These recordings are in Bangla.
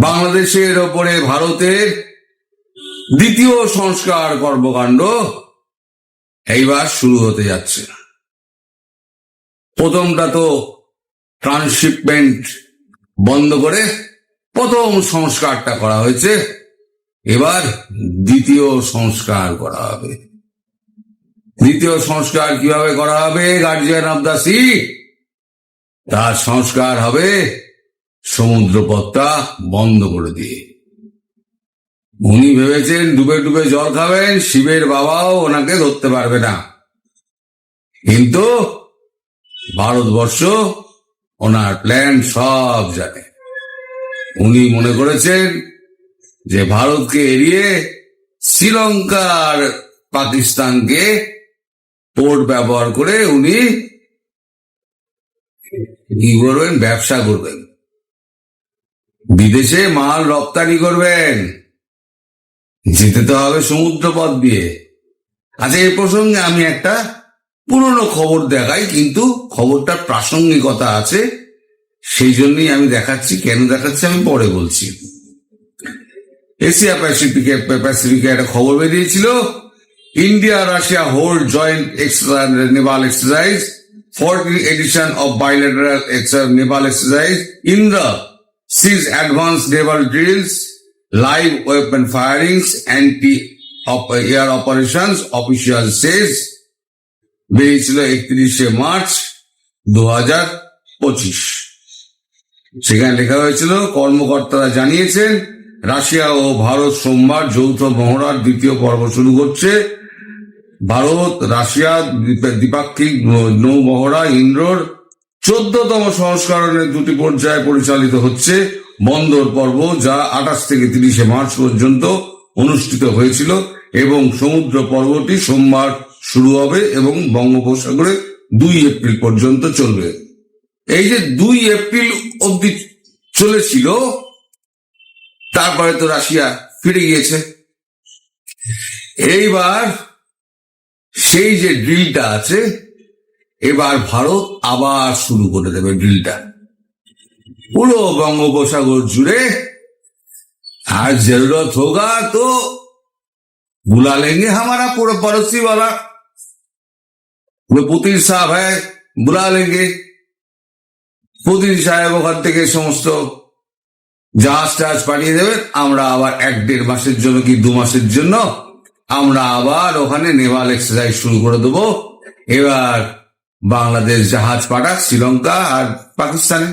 বাংলাদেশের ওপরে ভারতের দ্বিতীয় সংস্কার কর্মকাণ্ড এইবার শুরু হতে যাচ্ছে। প্রথমটা তো ট্রান্সশিপমেন্ট বন্ধ করে প্রথম সংস্কারটা করা হয়েছে। এবার দ্বিতীয় সংস্কার করা হবে। দ্বিতীয় সংস্কার কীভাবে করা হবে গার্জিয়ান অব দ্য সি তার সংস্কার হবে সমুদ্রপথটা বন্ধ করে দিয়ে। উনি ভেবেছেন ডুবে ডুবে জল খাবেন, শিবের বাবাও ওনাকে ধরতে পারবে না। কিন্তু ভারতবর্ষ ওনার প্ল্যান সব জানে। উনি মনে করেছেন যে ভারতকে এড়িয়ে শ্রীলঙ্কার পাকিস্তানকে পোর্ট ব্যবহার করে উনি কি করবেন, ব্যবসা করবেন। বিদেশে মাল রপ্তানি করবেন। যেতে তো হবে সমুদ্র পথ দিয়ে। আচ্ছা এই প্রসঙ্গে আমি একটা পুরনো খবর দেখাই, কিন্তু খবরটার প্রাসঙ্গিকতা আছে, সেই জন্যই আমি দেখাচ্ছি, কেন দেখাচ্ছি আমি পরে বলছি। এশিয়া প্যাসিফিকে প্যাসিফিকে একটা খবর বেরিয়েছিল, India, Russia hold joint naval exercise fourteen edition of bilateral ex- naval in Indra sees advanced naval drills, live weapon firings, anti-air operations, official says বেরিয়েছিল একত্রিশে মার্চ দু হাজার পঁচিশ। সেখানে লেখা হয়েছিল কর্মকর্তারা জানিয়েছেন রাশিয়া ও ভারত সোমবার যৌথ মহড়ার দ্বিতীয় পর্ব শুরু করছে। ভারত রাশিয়া দ্বীপ- দ্বিপাক্ষিক নৌ মহড়া ইন্দ্রর চোদ্দতম সংস্করণের দুটি পর্যায়ে পরিচালিত হচ্ছে বন্দর পর্ব, যা আঠাশ থেকে তিরিশে মার্চ পর্যন্ত অনুষ্ঠিত হয়েছিল এবং সমুদ্র পর্বটি সোমবার শুরু হবে এবং বঙ্গোপসাগরে দুই এপ্রিল পর্যন্ত চলবে। এই যে দুই এপ্রিল অব্দি চলেছিল, তারপরে তো রাশিয়া ফিরে গিয়েছে। এইবার সেই যে ড্রিলটা আছে এবার ভারত আবার শুরু করে দেবে ড্রিলটা পুরো বঙ্গোপসাগর জুড়ে আর जरूरत होगा तो बुला लेंगे हमारा पूरा पड़ोसी वाला वो पुतिन साहब है बुला लेंगे পুতিন সাহেব ওখান থেকে সমস্ত জাহাজ টাহাজ পাঠিয়ে দেবেন আমরা আবার এক দেড় মাসের জন্য কি দু মাসের জন্য আমরা আবার ওখানে নেভাল এক্সারসাইজ শুরু করে দেবো এবার বাংলাদেশ জাহাজ পাঠাক শ্রীলঙ্কা আর পাকিস্তানে।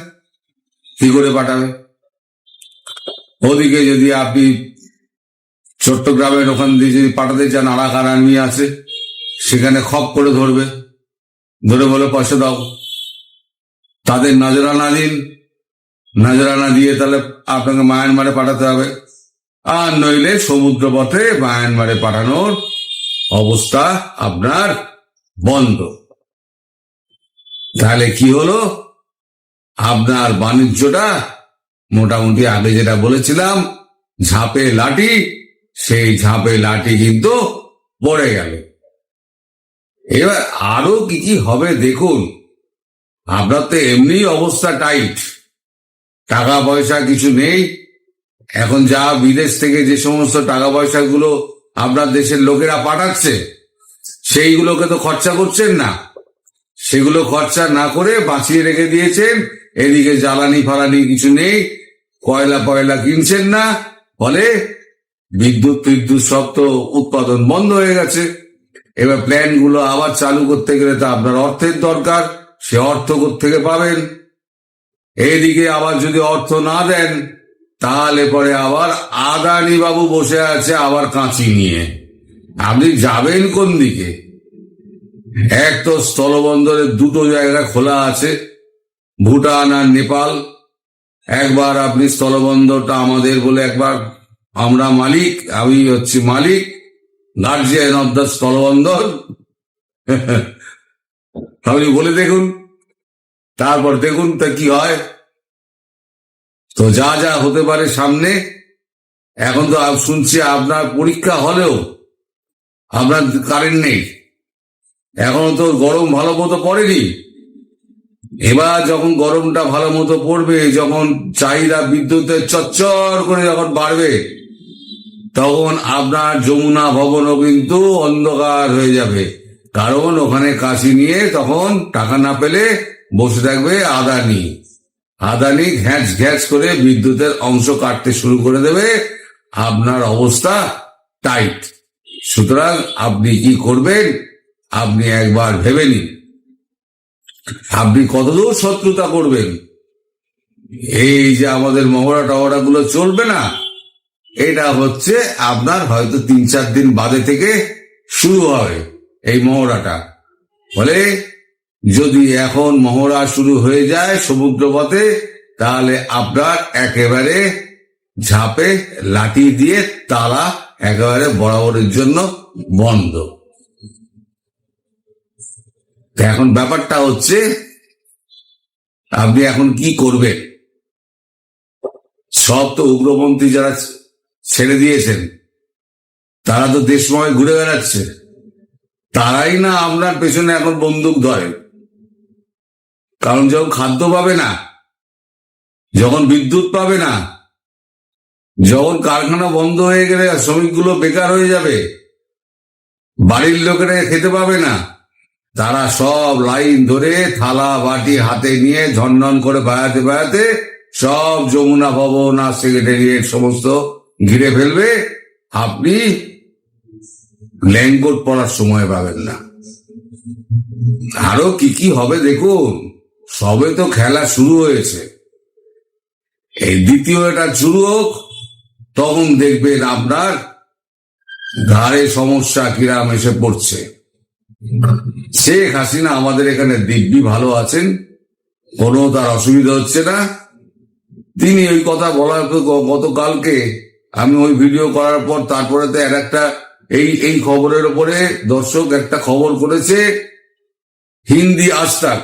কি করে পাঠাবে? ওদিকে যদি আপনি চট্টগ্রামের ওখান দিয়ে যদি পাঠাতে চান আড়াকার আর্মি আছে সেখানে খপ করে ধরবে। ধরে বলে পয়সা দাও। তাদের নজরানা দিন। নজরানা দিয়ে তাহলে আপনাকে মায়ানমারে পাঠাতে হবে। আর নইলে সমুদ্র পথে মায়ানমারে পাঠানোর অবস্থা আপনার বন্ধ। তাহলে কি হলো? আপনার বাণিজ্যটা মোটামুটি আগে যেটা বলেছিলাম, ঝাঁপে লাঠি, সেই ঝাঁপে লাঠি কিন্তু পড়ে গেল। এবার আরও কি কি হবে দেখুন। আপনার তো এমনি অবস্থা টাইট। টাকা পয়সা কিছু নেই। এখন যা বিদেশ থেকে যে সমস্ত টাকা পয়সাগুলো আপনার দেশের লোকেরা পাঠাচ্ছে, সেইগুলোকে তো খরচা করছেন না। সেগুলো খরচা না করে বাঁচিয়ে রেখে দিয়েছেন। এদিকে জ্বালানি ফালানি কিছু নেই। কয়লা পয়লা কিনছেন না। ফলে বিদ্যুৎ বিদ্যুৎ সব তো উৎপাদন বন্ধ হয়ে গেছে। এবার প্ল্যানগুলো আবার চালু করতে গেলে তো আপনার অর্থের দরকার। সে অর্থ থেকে পাবেন? এদিকে আবার যদি অর্থ না দেন, তাহলে পরে আবার আদানি বাবু বসে আছে আবার কাঁচি নিয়ে। আপনি যাবেন কোন দিকে? এক তো স্থলবন্দরের দুটো জায়গা খোলা আছে, ভুটান আর নেপাল। একবার আপনি স্থলবন্দরটা আমাদের বলে একবার, আমরা মালিক, আমি হচ্ছি মালিক, গার্জিয়ান অব দ্য স্থলবন্দর। আপনি বলে দেখুন। তারপর দেখুন তা কি হয়। তো যা যা হতে পারে সামনে, এখন তো শুনছি আপনার পরীক্ষা হলেও আপনার কারেন্ট নেই। এখনও তো গরম ভালো মতো পড়েনি। এবার যখন গরমটা ভালো মতো পড়বে, যখন চাহিদা বিদ্যুতের চচ্চর করে যখন বাড়বে, তখন আপনার যমুনা ভবনও কিন্তু অন্ধকার হয়ে যাবে। কারণ ওখানে কাশি নিয়ে তখন টাকা না পেলে বসে থাকবে আদানি। আদানি ঘ্যাঁচ ঘ্যাঁচ করে বিদ্যুতের অংশ কাটতে শুরু করে দেবে। আপনার অবস্থা টাইট। সুতরাং আপনি কি করবেন? আপনি একবার ভেবে নিন। আপনি কতদূর শত্রুতা করবেন? এই যে আমাদের মহড়া টহরা গুলো চলবে না, এটা হচ্ছে আপনার হয়তো তিন চার দিন বাদে থেকে শুরু হবে এই মহড়াটা। ফলে যদি এখন মহড়া শুরু হয়ে যায় সমুদ্র পথে, তাহলে আপনার একেবারে ঝাঁপে, লাঠি দিয়ে তালা একেবারে বরাবরের জন্য বন্ধ। এখন ব্যাপারটা হচ্ছে, আপনি এখন কি করবেন? সব তো উগ্রপন্থী যারা ছেড়ে দিয়েছেন, তারা তো দেশময় ঘুরে বেড়াচ্ছে। তারাই না আপনার পেছনে এখন বন্দুক ধরে। কারণ যখন খাদ্য পাবে না, যখন বিদ্যুৎ পাবে না, যখন কারখানা বন্ধ হয়ে গেলে শ্রমিকগুলো বেকার হয়ে যাবে, বাড়ির লোকেরা খেতে পাবে না তারা সব লাইন ধরে থালা বাটি হাতে নিয়ে ঝনঝন করে বেড়াতে বেড়াতে সব যমুনা ভবন আর সেক্রেটারিয়েট সমস্ত ঘিরে ফেলবে। আপনি ল্যাঙ্গোট পড়ার সময় পাবেন না। আরও কি কি হবে দেখুন, সবে তো খেলা শুরু হয়েছে। এই দ্বিতীয় এটা শুরু হোক, তখন দেখবেন আপনার ঘাড়ে সমস্যা কিরাম এসে পড়ছে। শেখ হাসিনা আমাদের এখানে দিব্যি ভালো আছেন, কোনো তার অসুবিধা হচ্ছে না। তিনি ওই কথা বলার গতকালকে আমি ওই ভিডিও করার পর তারপরে তো আর একটা এই এই খবরের উপরে দর্শক একটা খবর করেছে, হিন্দি আজতাক।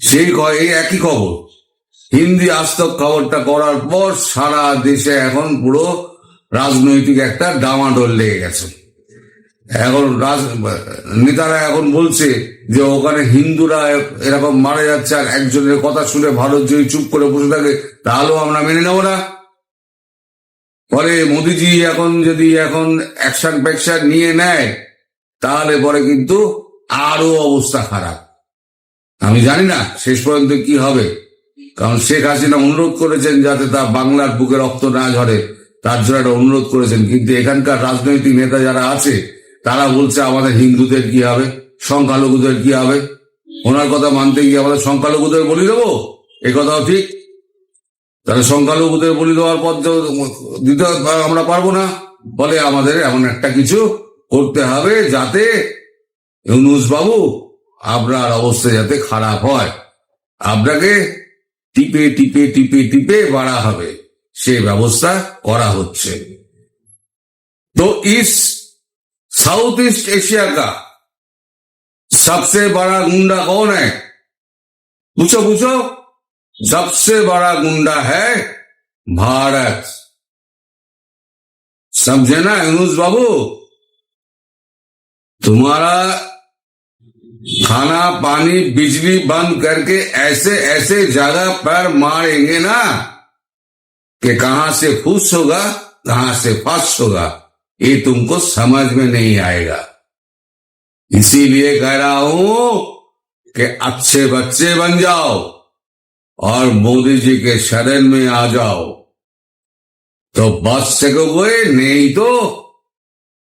সেই এই একই খবর। হিন্দি আজতক খবরটা করার পর সারা দেশে এখন পুরো রাজনৈতিক একটা ডামাডোল লেগে গেছে। এখন রাজ, নেতারা এখন বলছে যে ওখানে হিন্দুরা এরকম মারা যাচ্ছে আর একজনের কথা শুনে ভারত যদি চুপ করে বসে থাকে, তাহলেও আমরা মেনে নেব না। পরে মোদিজি এখন যদি এখন অ্যাকশন ফ্যাকশন নিয়ে নেয়, তাহলে পরে কিন্তু আরও অবস্থা খারাপ। আমি জানি না শেষ পর্যন্ত কি হবে। কারণ শেখ হাসিনা অনুরোধ করেছেন যাতে তা বাংলার বুকে রক্ত না ঝরে, তার জন্য একটা অনুরোধ করেছেন। কিন্তু এখানকার রাজনৈতিক নেতা যারা আছে তারা বলছে আমাদের হিন্দুদের কি হবে? সংখ্যালঘুদের কি হবে? ওনার কথা মানতে গিয়ে আমাদের সংখ্যালঘুদের বলি দেবো? এ কথাও ঠিক। তাহলে সংখ্যালঘুদের বলি দেওয়ার পথ দিতে আমরা পারব না। বলে আমাদের এমন একটা কিছু করতে হবে যাতে ইউনুস বাবু আপনার অবস্থা যাতে খারাপ হয়। আপনাকে টিপে টিপে টিপে টিপে বাড়া হবে। সে ব্যবস্থা করা হচ্ছে। তো ইস साउथ ईस्ट एशिया का सबसे बड़ा गुंडा कौन है? पूछो पूछो। सबसे बड़ा गुंडा है भारत। समझे ना यूनुस बाबू? तुम्हारा खाना, पानी, बिजली बंद करके ऐसे ऐसे जगह पर मारेंगे ना कि कहाँ से फूस होगा, कहाँ से फस होगा। ये तुमको समझ में नहीं आएगा इसीलिए कह रहा हूं कि अच्छे बच्चे बन जाओ और मोदी जी के शरण में आ जाओ तो बच सकोगे नहीं तो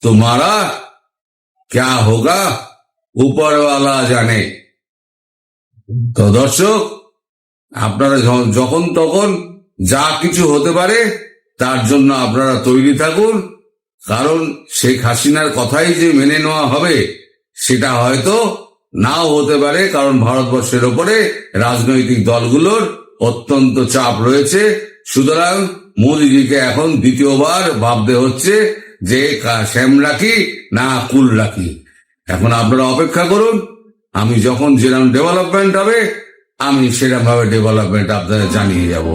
तुम्हारा क्या होगा ऊपर वाला জানে তো দর্শক আপনারা য- যখন তখন যা কিছু হতে পারে তার জন্য আপনারা তৈরি থাকুন কারণ শেখ হাসিনার কথাই যে মেনে নেওয়া হবে, সেটা হয়তো নাও হতে পারে, কারণ ভারতবর্ষের ওপরে রাজনৈতিক দলগুলোর অত্যন্ত চাপ রয়েছে। সুতরাং মোদিজিকে এখন দ্বিতীয়বার ভাবতে হচ্ছে যে শ্যাম রাখি না কুল রাখি এখন আপনারা অপেক্ষা করুন, আমি যখন যেরকম ডেভেলপমেন্ট হবে, আমি সেরকমভাবে ডেভেলপমেন্ট আপনাদের জানিয়ে যাব।